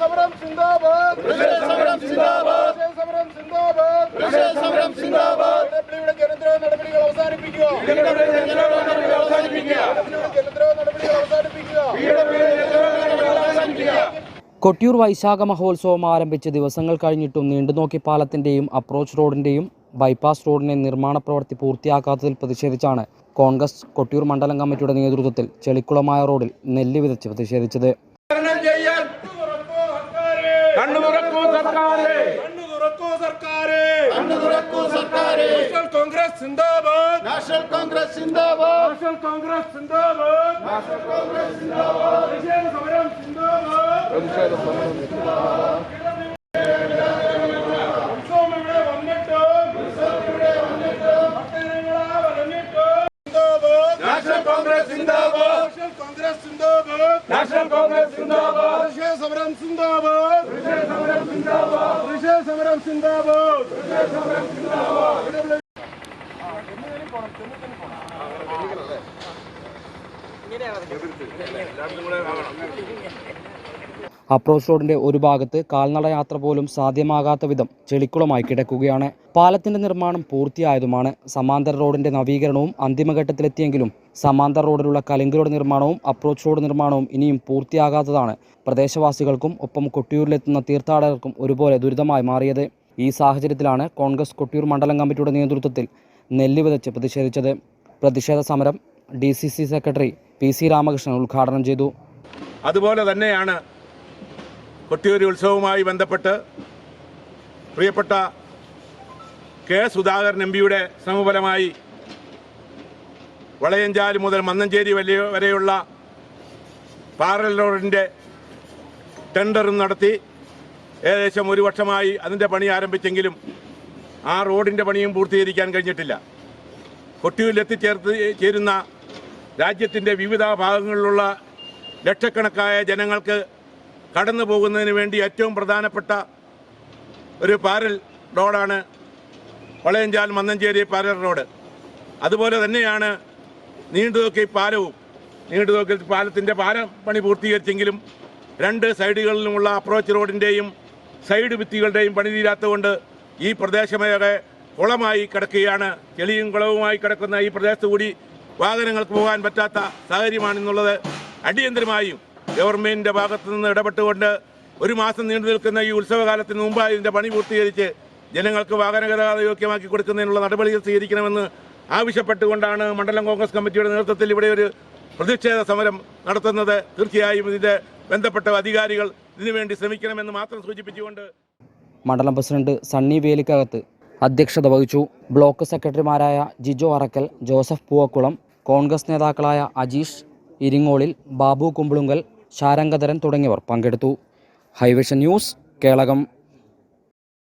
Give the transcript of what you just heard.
സമരം സിന്ദാബാദ്. സമരം സിന്ദാബാദ്. സമരം സിന്ദാബാദ്. സമരം സിന്ദാബാദ്. ഡബ്ല്യൂയുടെ ജനദ്രോഹ നടപടികൾ അവസാനിപ്പിക്കുക. ജനദ്രോഹ നടപടികൾ അവസാനിപ്പിക്കുക. ജനദ്രോഹ നടപടികൾ അവസാനിപ്പിക്കുക. കൊട്ടിയൂർ വൈശാഖ മഹോത്സവം ആരംഭിച്ച് ദിവസങ്ങൾ കഴിഞ്ഞിട്ടും നീണ്ടുനോക്കി പാലത്തിന്റെയും അപ്രോച്ച് റോഡിന്റെയും ബൈപ്പാസ് റോഡിന്റെ നിർമ്മാണ പ്രവൃത്തി പൂർത്തിയാക്കാത്തതിൽ പ്രതിഷേധിച്ചാണ് കോൺഗ്രസ് കൊട്ടിയൂർ മണ്ഡലം കമ്മിറ്റിയുടെ നേതൃത്വത്തിൽ ചെളിക്കുളമായ റോഡിൽ നെല്ല് വിതച്ച് പ്രതിഷേധിച്ചത്. കണ്ണുതുറക്കൂ സർക്കാരെ തുറക്കൂ സർക്കാരെ. കണ്ണുതുറക്കൂ സർക്കാരെ. നാഷണൽ കോൺഗ്രസ് സിന്ദാബാദ്. നാഷണൽ കോൺഗ്രസ് സിന്ദാബാദ്. നാഷണൽ കോൺഗ്രസ് സിന്ദാബാദ്. നാഷണൽ കോൺഗ്രസ് സിന്ദാബാദ്. പ്രതിഷേധ സമരം സിന്ദാബാദ്. ഉത്സവം ഇവിടെ വന്നിട്ട് ഭക്തജനങ്ങളാ വലഞ്ഞിട്ട് സമരം സിന്ദാബാദ്. ഇങ്ങനെയാണ് അപ്രോച്ച് റോഡിന്റെ ഒരു ഭാഗത്ത് കാൽനട യാത്ര പോലും സാധ്യമാകാത്ത വിധം ചെളിക്കുളമായി കിടക്കുകയാണ്. പാലത്തിന്റെ നിർമ്മാണം പൂർത്തിയായതുമാണ്. സമാന്തര റോഡിന്റെ നവീകരണവും അന്തിമഘട്ടത്തിലെത്തിയെങ്കിലും സമാന്തര റോഡിലുള്ള കലിങ്ക് റോഡ് നിർമ്മാണവും അപ്രോച്ച് റോഡ് നിർമ്മാണവും ഇനിയും പൂർത്തിയാകാത്തതാണ്. പ്രദേശവാസികൾക്കും ഒപ്പം കൊട്ടിയൂരിലെത്തുന്ന തീർത്ഥാടകർക്കും ഒരുപോലെ ദുരിതമായി മാറിയത് ഈ സാഹചര്യത്തിലാണ് കോൺഗ്രസ് കൊട്ടിയൂർ മണ്ഡലം കമ്മിറ്റിയുടെ നേതൃത്വത്തിൽ നെല്ല് വിതച്ച് പ്രതിഷേധിച്ചത്. പ്രതിഷേധ സമരം D C C secretary P C Ramakrishnan ഉദ്ഘാടനം ചെയ്തു. അതുപോലെ തന്നെയാണ് കൊട്ടിയൂരി ഉത്സവവുമായി ബന്ധപ്പെട്ട് പ്രിയപ്പെട്ട കെ സുധാകരൻ എം പിയുടെ ശ്രമഫലമായി വളയഞ്ചാൽ മുതൽ മന്നഞ്ചേരി വരെയുള്ള പാറൽ റോഡിന്റെ ടെൻഡറും നടത്തി ഏകദേശം ഒരു വർഷമായി അതിന്റെ പണി ആരംഭിച്ചെങ്കിലും ആ റോഡിന്റെ പണിയും പൂർത്തീകരിക്കാൻ കഴിഞ്ഞിട്ടില്ല. കൊട്ടിയൂരിലെത്തിച്ചേർത്ത് ചേരുന്ന രാജ്യത്തിന്റെ വിവിധ ഭാഗങ്ങളിലുള്ള ലക്ഷക്കണക്കായ ജനങ്ങൾക്ക് കടന്നു പോകുന്നതിന് വേണ്ടി ഏറ്റവും പ്രധാനപ്പെട്ട ഒരു പാരൽ റോഡാണ് വളയഞ്ചാൽ മന്നഞ്ചേരി പാരൽ റോഡ്. അതുപോലെ തന്നെയാണ് നീണ്ടുതോക്കി പാലവും. നീണ്ടുനോക്കി പാലത്തിന്റെ പാലം പണി പൂർത്തീകരിച്ചെങ്കിലും രണ്ട് സൈഡുകളിലുമുള്ള അപ്രോച്ച് റോഡിന്റെയും സൈഡ് ഭിത്തികളുടെയും പണി തീരാത്തതുകൊണ്ട് ഈ പ്രദേശമേറെ കുളമായി കിടക്കുകയാണ്. ചെളിയും കുളവുമായി കിടക്കുന്ന ഈ പ്രദേശത്ത് കൂടി വാഹനങ്ങൾക്ക് പോകാൻ പറ്റാത്ത സാഹചര്യമാണെന്നുള്ളത്. അടിയന്തരമായും ഗവൺമെന്റിന്റെ ഭാഗത്തു നിന്ന് ഇടപെട്ടുകൊണ്ട് ഒരു മാസം നീണ്ടു നിൽക്കുന്ന ഈ ഉത്സവകാലത്തിന് മുമ്പായി ഇതിന്റെ പണി പൂർത്തീകരിച്ച് ജനങ്ങൾക്ക് വാഹന ഗതാഗത യോഗ്യമാക്കി കൊടുക്കുന്നതിനുള്ള നടപടികൾ സ്വീകരിക്കണമെന്ന് ആവശ്യപ്പെട്ടുകൊണ്ടാണ് മണ്ഡലം കോൺഗ്രസ് കമ്മിറ്റിയുടെ നേതൃത്വത്തിൽ ഇവിടെ ഒരു പ്രതിഷേധ സമരം നടത്തുന്നത്. തീർച്ചയായും ഇതിന്റെ ബന്ധപ്പെട്ട അധികാരികൾ ഇതിനുവേണ്ടി ശ്രമിക്കണമെന്ന് മാത്രം സൂചിപ്പിച്ചുകൊണ്ട് മണ്ഡലം പ്രസിഡന്റ് സണ്ണി വേലിക്കകത്ത് അധ്യക്ഷത വഹിച്ചു. ബ്ലോക്ക് സെക്രട്ടറിമാരായ ജിജോ അറക്കൽ ജോസഫ് പൂവക്കുളം കോൺഗ്രസ് നേതാക്കളായ അജീഷ് ഇരിങ്ങോളിൽ ബാബു കുമ്പളുങ്കൽ ശാരംഗധരൻ തുടങ്ങിയവർ പങ്കെടുത്തു. High vision news Kelakam.